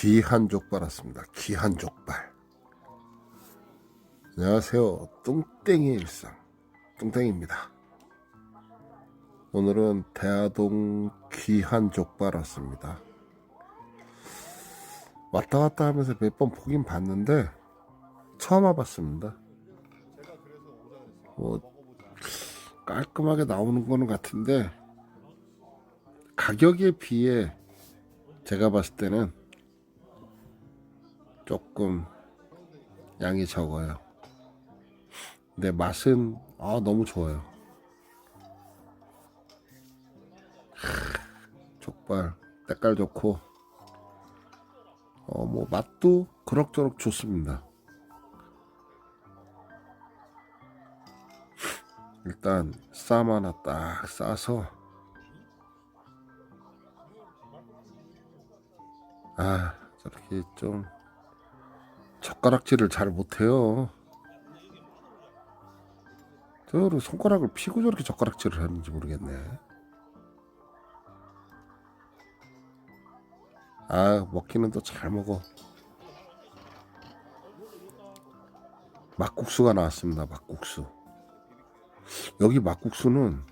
귀한 족발 왔습니다. 귀한 족발. 안녕하세요. 뚱땡이 일상. 뚱땡입니다. 오늘은 대하동 귀한 족발 왔습니다. 왔다 갔다 하면서 몇 번 보긴 봤는데 처음 와봤습니다. 뭐 깔끔하게 나오는 거는 같은데 가격에 비해 제가 봤을 때는 조금 양이 적어요. 근데 맛은 아 너무 좋아요. 하, 족발 때깔 좋고 어 뭐 맛도 그럭저럭 좋습니다. 일단 쌈 하나 딱 싸서 아 저렇게 좀 젓가락질을 잘 못해요. 저를 손가락을 피고 저렇게 젓가락질을 하는지 모르겠네. 아 먹기는 또 잘 먹어. 막국수가 나왔습니다. 막국수. 여기 막국수는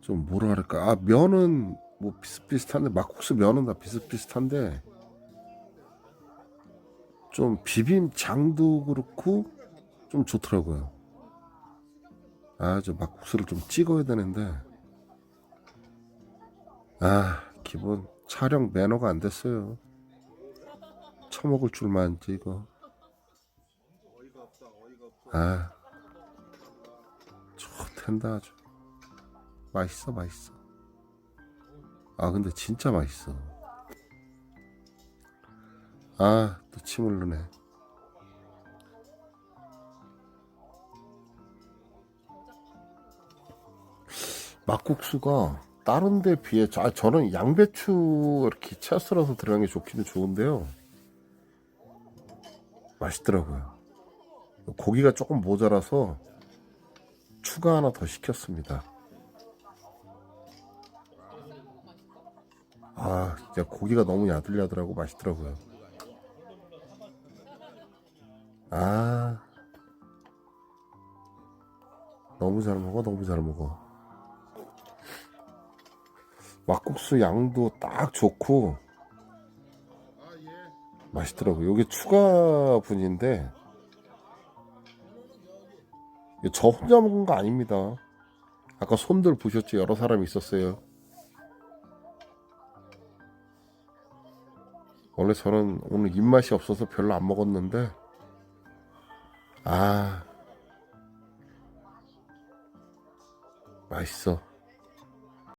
좀 뭐라 그럴까? 아 면은 뭐 비슷비슷한데 막국수 면은 다 비슷비슷한데 좀 비빔 장도 그렇고 좀 좋더라고요. 아 저 막국수를 좀 찍어야 되는데 아 기본 촬영 매너가 안 됐어요. 처먹을 줄만 찍어. 아 좋텐다 아주 맛있어 맛있어. 아 근데 진짜 맛있어. 아, 또침 흘르네. 막국수가 다른 데 비해 아, 저는 양배추 이렇게 채 썰어서 들어간 게 좋기는 좋은데요. 맛있더라고요. 고기가 조금 모자라서 추가 하나 더 시켰습니다. 아, 진짜 고기가 너무 야들야들하고 맛있더라고요. 아. 너무 잘 먹어 너무 잘 먹어. 막국수 양도 딱 좋고. 맛있더라고. 요게 추가 분인데 이게 저 혼자 먹은 거 아닙니다. 아까 손들 보셨죠? 여러 사람이 있었어요. 원래 저는 오늘 입맛이 없어서 별로 안 먹었는데 아 맛있어